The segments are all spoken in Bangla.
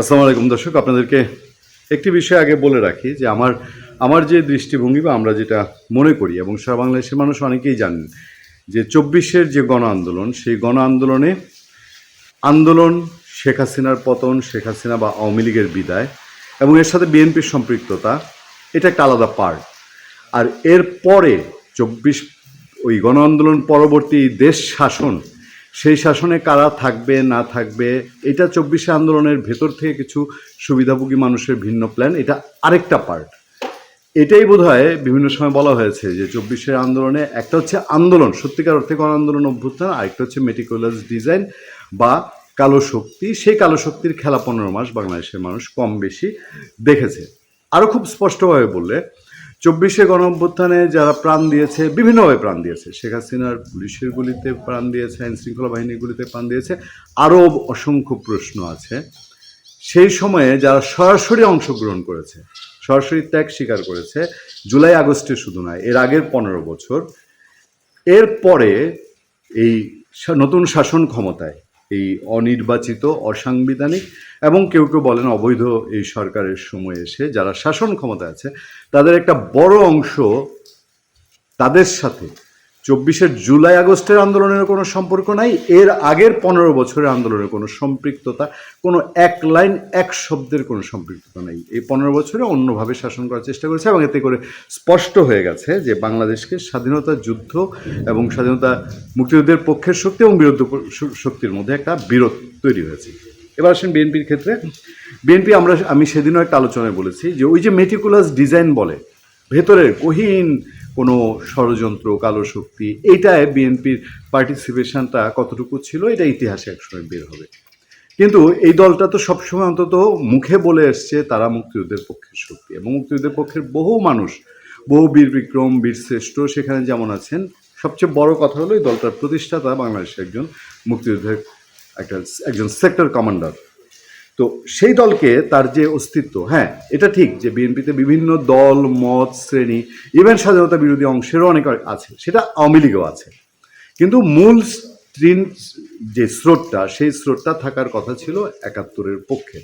আসসালামু আলাইকুম দর্শক, আপনাদেরকে একটি বিষয় আগে বলে রাখি যে আমার আমার যে দৃষ্টিভঙ্গি বা আমরা যেটা মনে করি এবং সারা বাংলাদেশের মানুষ অনেকেই জানেন যে চব্বিশের যে গণ আন্দোলন, সেই গণ আন্দোলনে আন্দোলন, শেখ হাসিনার পতন, শেখ হাসিনা বা আওয়ামী লীগের বিদায় এবং এর সাথে বিএনপির সম্পৃক্ততা, এটা একটা আলাদা পার্ট। আর এর পরে চব্বিশ, ওই গণ আন্দোলন পরবর্তী দেশ শাসন সেই শাসনে কারা থাকবে, না থাকবে, এটা চব্বিশে আন্দোলনের ভেতর থেকে কিছু সুবিধাভোগী মানুষের ভিন্ন প্ল্যান এটা আরেকটা পার্ট এটাই বোধ হয় বিভিন্ন সময় বলা হয়েছে যে চব্বিশের আন্দোলনে একটা হচ্ছে আন্দোলন, সত্যিকার অর্থে গণ আন্দোলন অভ্যুত্থান, আরেকটা হচ্ছে মেটিকুলাস ডিজাইন বা কালো শক্তি। সেই কালো শক্তির খেলা পনেরো মাস বাংলাদেশের মানুষ কম বেশি দেখেছে। আরও খুব স্পষ্টভাবে বললে চব্বিশে গণ অভ্যুত্থানে যারা প্রাণ দিয়েছে, বিভিন্নভাবে প্রাণ দিয়েছে। শেখ হাসিনার পুলিশের গুলিতে প্রাণ দিয়েছে আইন শৃঙ্খলা বাহিনীর গুলিতে প্রাণ দিয়েছে। আরও অসংখ্য প্রশ্ন আছে। সেই সময়ে যারা সরাসরি অংশগ্রহণ করেছে, সরাসরি ত্যাগ স্বীকার করেছে, জুলাই আগস্টে শুধু নয়, এর আগের পনেরো বছর, এরপরে এই নতুন শাসন ক্ষমতায় এই অনির্বাচিত, অসাংবিধানিক এবং কেউ কেউ বলেন অবৈধ এই সরকারের সময় এসে যারা শাসন ক্ষমতা আছে, তাদের একটা বড় অংশ তাদের সাথে চব্বিশের জুলাই আগস্টের আন্দোলনের কোনো সম্পর্ক নাই। এর আগের পনেরো বছরের আন্দোলনের কোনো সম্পৃক্ততা, কোনো এক লাইন, এক শব্দের কোনো সম্পৃক্ততা নেই। এই পনেরো বছরে অন্যভাবে শাসন করার চেষ্টা করেছে এবং এতে করে স্পষ্ট হয়ে গেছে যে বাংলাদেশকে স্বাধীনতা যুদ্ধ এবং স্বাধীনতা মুক্তিযুদ্ধের পক্ষের শক্তি এবং বিরোধ শক্তির মধ্যে একটা বিরোধ তৈরি হয়েছে। এবার আসেন বিএনপির ক্ষেত্রে। বিএনপি আমরা আমি সেদিনও একটা আলোচনায় বলেছি যে ওই যে মেটিকুলাস ডিজাইন বলে, ভেতরের গহীন কোনো ষড়যন্ত্র, কালো শক্তি এইটায় বিএনপির পার্টিসিপেশনটা কতটুকু ছিল, এটা ইতিহাসে একসময় বের হবে। কিন্তু এই দলটা তো সবসময় অন্তত মুখে বলে এসছে, তারা মুক্তিযুদ্ধের পক্ষের শক্তি এবং মুক্তিযুদ্ধের পক্ষের বহু মানুষ, বহু বীর বিক্রম, বীর শ্রেষ্ঠ সেখানে যেমন আছেন, সবচেয়ে বড় কথা হলো এই দলটার প্রতিষ্ঠাতা বাংলাদেশের একজন মুক্তিযুদ্ধের একটা, একজন সেক্টর কমান্ডার তো সেই দলকে তার যে অস্তিত্ব হ্যাঁ এটা ঠিক যে বিএনপিতে বিভিন্ন দল, মত, শ্রেণি, ইভেন স্বাধীনতা বিরোধী অংশেরও অনেক আছে, সেটা আওয়ামী লীগও আছে। কিন্তু মূল যে স্রোতটা, সেই স্রোতটা থাকার কথা ছিল একাত্তরের পক্ষে।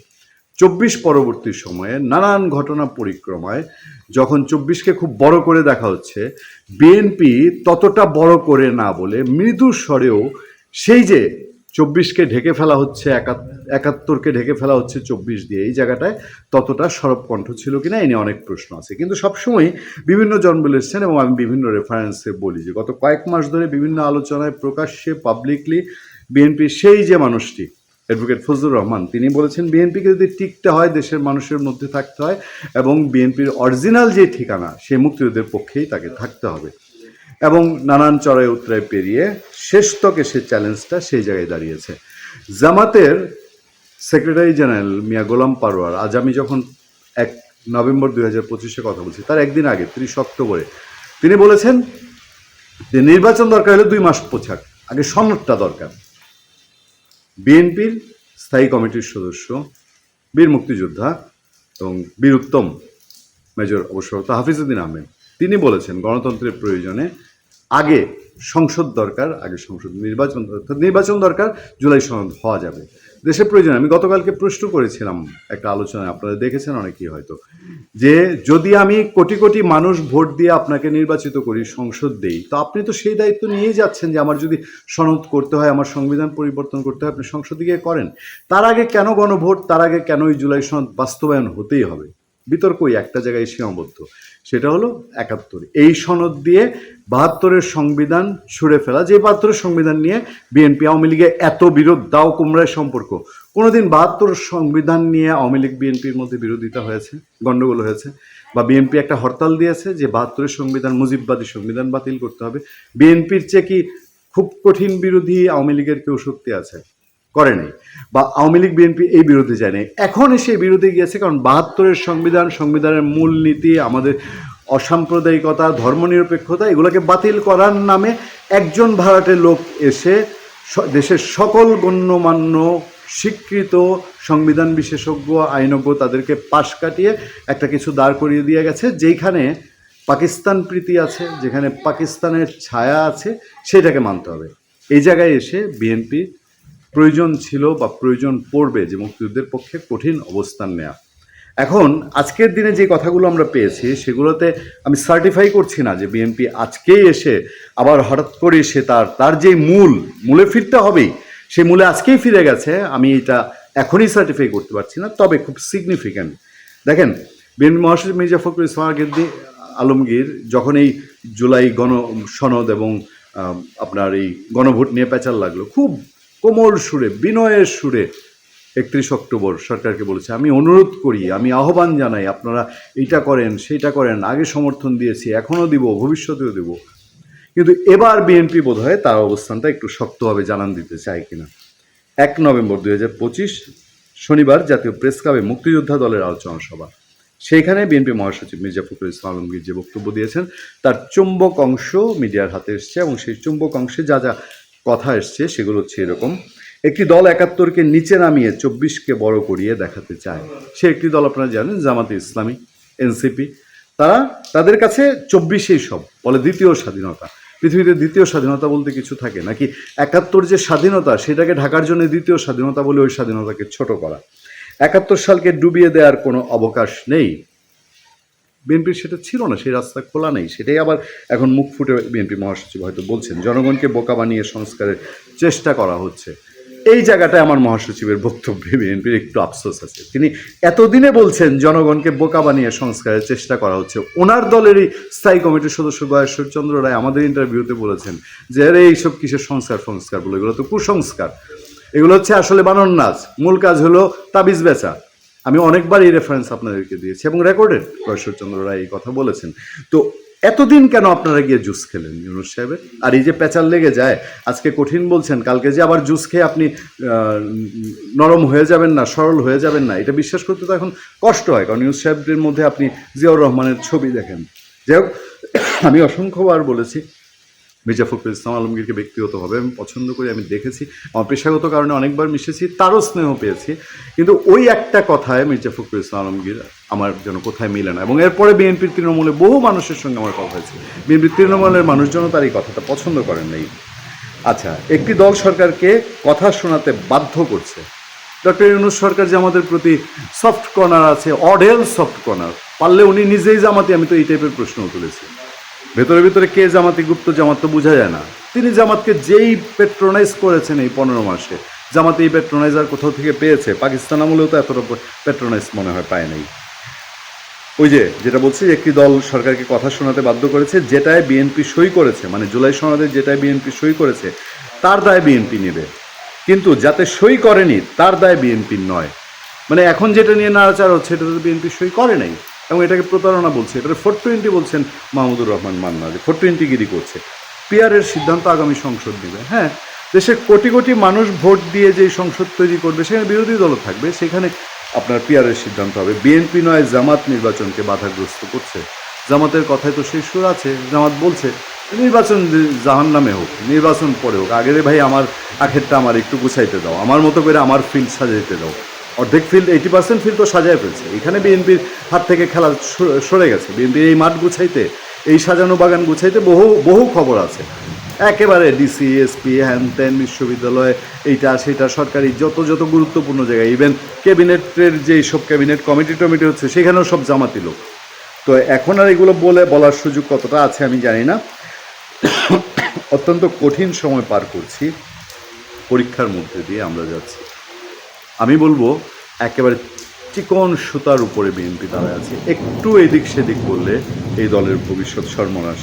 চব্বিশ পরবর্তী সময়ে নানান ঘটনা পরিক্রমায় যখন চব্বিশকে খুব বড় করে দেখা হচ্ছে, বিএনপি ততটা বড় করে না বলে মৃদু স্বরেও সেই যে চব্বিশকে ঢেকে ফেলা হচ্ছে, একাত- একাত্তরকে ঢেকে ফেলা হচ্ছে চব্বিশ দিয়ে। এই জায়গাটায় ততটা সরব কণ্ঠ ছিল কিনা এই নিয়ে অনেক প্রশ্ন আছে। কিন্তু সবসময় বিভিন্ন জন বলে এসছেন এবং আমি বিভিন্ন রেফারেন্সে বলি যে, গত কয়েক মাস ধরে বিভিন্ন আলোচনায় প্রকাশ্যে পাবলিকলি বিএনপির সেই যে মানুষটি অ্যাডভোকেট ফজলুর রহমান, তিনি বলেছেন বিএনপিকে যদি টিকতে হয়, দেশের মানুষের মধ্যে থাকতে হয় এবং বিএনপির অরিজিনাল যে ঠিকানা সে মুক্তিযুদ্ধের পক্ষেই তাকে থাকতে হবে। এবং নানান চড়াই উত্তরায় পেরিয়ে শেষতকে সে চ্যালেঞ্জটা সেই জায়গায় দাঁড়িয়েছে। জামাতের সেক্রেটারি জেনারেল মিয়া গোলাম পারোয়ার আজ আমি যখন এক নভেম্বর দুই হাজার পঁচিশে কথা বলছি, তার একদিন আগে তিরিশ অক্টোবরে তিনি বলেছেন যে নির্বাচন দরকার হলে দুই মাস পোছাক, আগে সনদটা দরকার। বিএনপির স্থায়ী কমিটির সদস্য, বীর মুক্তিযোদ্ধা এবং বীর উত্তম মেজর অবসরত হাফিজুদ্দিন আহমেদ, তিনি বলেছেন গণতন্ত্রের প্রয়োজনে আগে সংসদ দরকার, আগে সংসদ নির্বাচন নির্বাচন দরকার, জুলাই সনদ হওয়া যাবে। দেশের প্রয়োজন, আমি গতকালকে প্রশ্ন করেছিলাম একটা আলোচনায়, আপনারা দেখেছেন অনেকেই হয়তো, যে যদি আমি কোটি কোটি মানুষ ভোট দিয়ে আপনাকে নির্বাচিত করি, সংসদ দেই, তো আপনি তো সেই দায়িত্ব নিয়ে যাচ্ছেন যে আমার যদি সনদ করতে হয়, আমার সংবিধান পরিবর্তন করতে হয়, আপনি সংসদে গিয়ে করেন। তার আগে কেন গণভোট, তার আগে কেন এই জুলাই সনদ বাস্তবায়ন হতেই হবে? বিতর্ক ওই একটা জায়গায় সীমাবদ্ধ। সেটা হলো একাত্তর। এই সনদ দিয়ে বাহাত্তরের সংবিধান ছুঁড়ে ফেলা, যে বাহাত্তরের সংবিধান নিয়ে বিএনপি আওয়ামী লীগে এত বিরোধ, দাও কুমড়ায় সম্পর্ক। কোনোদিন বাহাত্তর সংবিধান নিয়ে আওয়ামী লীগ বিএনপির মধ্যে বিরোধিতা হয়েছে, গণ্ডগোল হয়েছে, বা বিএনপি একটা হরতাল দিয়েছে যে বাহাত্তরের সংবিধান, মুজিববাদী সংবিধান বাতিল করতে হবে। বিএনপির চেয়ে কি খুব কঠিন বিরোধী আওয়ামী লীগের কেউ শক্তি আছে? করেনি বা আওয়ামী লীগ, বিএনপি এই বিরোধে যায়নি এখন এসে বিরোধে গিয়েছে কারণ বাহাত্তরের সংবিধান, সংবিধানের মূলনীতি আমাদের অসাম্প্রদায়িকতা, ধর্মনিরপেক্ষতা, এগুলোকে বাতিল করার নামে একজন ভাড়াটে লোক এসে দেশের সকল গণ্যমান্য, স্বীকৃত সংবিধান বিশেষজ্ঞ, আইনজ্ঞ তাদেরকে পাশ কাটিয়ে একটা কিছু দাঁড় করিয়ে দিয়ে গেছে, যেইখানে পাকিস্তান প্রীতি আছে, যেখানে পাকিস্তানের ছায়া আছে সেটাকে মানতে হবে। এই জায়গায় এসে বিএনপি প্রয়োজন ছিল বা প্রয়োজন পড়বে যে মুক্তিযুদ্ধের পক্ষে কঠিন অবস্থান নেওয়া এখন, আজকের দিনে যে কথাগুলো আমরা পেয়েছি, সেগুলোতে আমি সার্টিফাই করছি না যে বিএনপি আজকেই এসে আবার হঠাৎ করে সে তার তার যে মূল, মূলে ফিরতে হবেই সেই মূলে আজকেই ফিরে গেছে, আমি এটা এখনই সার্টিফাই করতে পারছি না, তবে খুব সিগনিফিক্যান্ট দেখেন বিএনপি মহাসচিব মির্জা ফখরুল ইসলাম আলমগীর যখন এই জুলাই গণ সনদ এবং আপনার এই গণভোট নিয়ে পেঁচাল লাগল, খুব কোমল সুরে, বিনয়ের সুরে একত্রিশ অক্টোবর সরকারকে বলেছে, আমি অনুরোধ করি, আমি আহ্বান জানাই, আপনারা এইটা করেন সেইটা করেন, আগে সমর্থন দিয়েছি, এখনও দিব, ভবিষ্যতেও দিব। কিন্তু এবার বিএনপি বোধ হয় তার অবস্থানটা একটু শক্তভাবে জানান দিতে চায় কিনা। এক নভেম্বর দুই হাজার পঁচিশ, শনিবার জাতীয় প্রেস ক্লাবে মুক্তিযোদ্ধা দলের আলোচনা সভা। সেইখানে বিএনপি মহাসচিব মির্জা ফখরুল ইসলাম আলমগীর যে বক্তব্য দিয়েছেন, তার চুম্বক অংশ মিডিয়ার হাতে এসছে এবং সেই চুম্বক অংশে যা যা কথা এসছে, সেগুলো হচ্ছে এরকম। একটি দল একাত্তরকে নিচে নামিয়ে চব্বিশকে বড় করিয়ে দেখাতে চায়। সে একটি দল আপনারা জানেন, জামাতে ইসলামী, এনসিপি। তারা তাদের কাছে চব্বিশেই সব, বলে দ্বিতীয় স্বাধীনতা। পৃথিবীতে দ্বিতীয় স্বাধীনতা বলতে কিছু থাকে? নাকি একাত্তর যে স্বাধীনতা, সেটাকে ঢাকার জন্য দ্বিতীয় স্বাধীনতা বলে ওই স্বাধীনতাকে ছোট করা? একাত্তর সালকে ডুবিয়ে দেওয়ার কোনো অবকাশ নেই। বিএনপির সেটা ছিল না, সেই রাস্তা খোলা নেই। সেটাই আবার এখন মুখ ফুটে বিএনপি মহাসচিব হয়তো বলছেন। জনগণকে বোকা বানিয়ে সংস্কারের চেষ্টা করা হচ্ছে। এই জায়গাটায় আমার মহাসচিবের বক্তব্যে বিএনপির একটু আফসোস আছে। তিনি এতদিনে বলছেন, জনগণকে বোকা বানিয়ে সংস্কারের চেষ্টা করা হচ্ছে। ওনার দলেরই স্থায়ী কমিটির সদস্য গয়েশ্বর চন্দ্র রায় আমাদের ইন্টারভিউতে বলেছেন যে, আরে, এইসব কিসের সংস্কার সংস্কার বলে? এগুলো তো কুসংস্কার। এগুলো হচ্ছে আসলে বানর নাচ মূল কাজ হলো তাবিজ বেচা। আমি অনেকবার এই রেফারেন্স আপনাদেরকে দিয়েছি এবং রেকর্ডেড ঈশ্বরচন্দ্র রায় এই কথা বলেছেন। তো এতদিন কেন আপনারা গিয়ে জুস খেলেন ইউনুস সাহেবের? আর এই যে পেঁচাল লেগে যায়, আজকে কঠিন বলছেন, কালকে যে আবার জুস খেয়ে আপনি নরম হয়ে যাবেন না, সরল হয়ে যাবেন না, এটা বিশ্বাস করতে তো এখন কষ্ট হয়, কারণ ইউনুস সাহেবের মধ্যে আপনি জিয়াউর রহমানের ছবি দেখেন। যাই হোক, আমি অসংখ্যবার বলেছি মির্জা ফখরুল ইসলাম আলমগীরকে ব্যক্তিগতভাবে আমি পছন্দ করি, আমি দেখেছি। আমার পেশাগত কারণে অনেকবার মিশেছি, তারও স্নেহ পেয়েছি। কিন্তু ওই একটা কথায় মির্জা ফখরুল ইসলাম আলমগীর আমার যেন কোথায় মিলে না। এবং এরপরে বিএনপির তৃণমূলে বহু মানুষের সঙ্গে আমার কথা হয়েছে। বিএনপির তৃণমূলের মানুষজনও তার এই কথাটা পছন্দ করেন নাই। আচ্ছা একটি দল সরকারকে কথা শোনাতে বাধ্য করছে। ডক্টর ইউনুস সরকার যে আমাদের প্রতি সফট কর্নার আছে অডেল সফট কর্নার, পারলে উনি নিজেই জামাতে, আমি তো এই টাইপের প্রশ্ন তুলেছি। ভেতরে ভেতরে কে জামাতি গুপ্ত জামাত তো বোঝা যায় না। তিনি জামাতকে যেই পেট্রোনাইজ করেছেন এই পনেরো মাসে, জামাত এই পেট্রোনাইজার কোথাও থেকে পেয়েছে? পাকিস্তান আমলেও তো এতটা পেট্রোনাইজ মনে হয় পায় নাই। ওই যে, যেটা বলছি, একটি দল সরকারকে কথা শোনাতে বাধ্য করেছে যেটায় বিএনপি সই করেছে মানে জুলাই সনদে যেটায় বিএনপি সই করেছে, তার দায় বিএনপি নেবে। কিন্তু যাতে সই করেনি, তার দায় বিএনপির নয়। মানে এখন যেটা নিয়ে নাড়াচাড়া হচ্ছে এটা তো বিএনপি সই করে নাই। এবং এটাকে প্রতারণা বলছে এটা ফোর টোয়েন্টি বলছেন মাহমুদুর রহমান মান্না যে ফোর টোয়েন্টি গিরি করছে। পিয়ারের সিদ্ধান্ত আগামী সংসদ নেবে হ্যাঁ? দেশের কোটি কোটি মানুষ ভোট দিয়ে যে সংসদ তৈরি করবে, সেখানে বিরোধী দলও থাকবে, সেখানে আপনার পিয়ারের সিদ্ধান্ত হবে। বিএনপি নয়, জামাত নির্বাচনকে বাধাগ্রস্ত করছে। জামাতের কথায় তো সেই সুর আছে, জামাত বলছে, নির্বাচন জাহান নামে হোক, নির্বাচন পরে হোক আগের ভাই আমার আখেরটা আমার একটু গুছাইতে দাও, আমার মতো করে আমার ফিল্ড সাজাইতে দাও। অর্ধেক ফিল্ড এইটি পার্সেন্ট ফিল্ড তো সাজায় ফেলছে। এখানে বিএনপির হাত থেকে খেলা সর- গেছে। বিএনপির এই মাঠ গুছাইতে, এই সাজানো বাগান গুছাইতে বহু বহু খবর আছে। একেবারে ডিসি এসপি হ্যান ত্যান বিশ্ববিদ্যালয়, এইটা, সেটা, সরকারি যত যত গুরুত্বপূর্ণ জায়গায় ইভেন ক্যাবিনেটের যে সব ক্যাবিনেট, কমিটি টমিটি হচ্ছে, সেখানেও সব জামাতি লোক। তো এখন আর এগুলো বলে, বলার সুযোগ কতটা আছে আমি জানি না। অত্যন্ত কঠিন সময় পার করছি। পরীক্ষার মধ্যে দিয়ে আমরা যাচ্ছি। আমি বলব, একেবারে চিকন সুতার উপরে বিএনপি দাঁড়ায় আছে। একটু এদিক সেদিক বললে এই দলের ভবিষ্যৎ সর্বনাশ।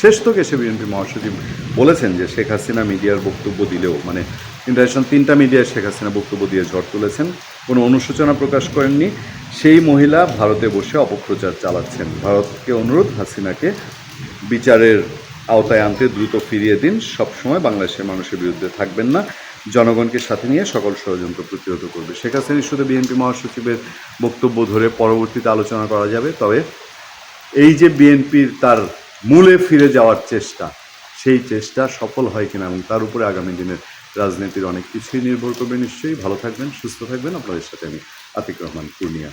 শেষ তো এসে বিএনপি মহাসচিব বলেছেন যে শেখ হাসিনা মিডিয়ার বক্তব্য দিলেও মানে ইন্টারন্যাশনাল তিনটা মিডিয়ায় শেখ হাসিনা বক্তব্য দিয়ে ঝড় তুলেছেন, কোনো অনুশোচনা প্রকাশ করেননি। সেই মহিলা ভারতে বসে অপপ্রচার চালাচ্ছেন। ভারতকে অনুরোধ, হাসিনাকে বিচারের আওতায় আনতে দ্রুত ফিরিয়ে দিন। সবসময় বাংলাদেশের মানুষের বিরুদ্ধে থাকবেন না। জনগণকে সাথে নিয়ে সকল ষড়যন্ত্র প্রতিহত করবে। শেখ হাসিনা ইস্যুতে বিএনপি মহাসচিবের বক্তব্য ধরে পরবর্তীতে আলোচনা করা যাবে। তবে এই যে বিএনপির তার মূলে ফিরে যাওয়ার চেষ্টা, সেই চেষ্টা সফল হয় কিনা এবং তার উপরে আগামী দিনের রাজনীতির অনেক কিছুই নির্ভর করবে নিশ্চয়ই। ভালো থাকবেন, সুস্থ থাকবেন। আপনাদের সাথে আমি আতিক রহমান, পূর্ণিয়া।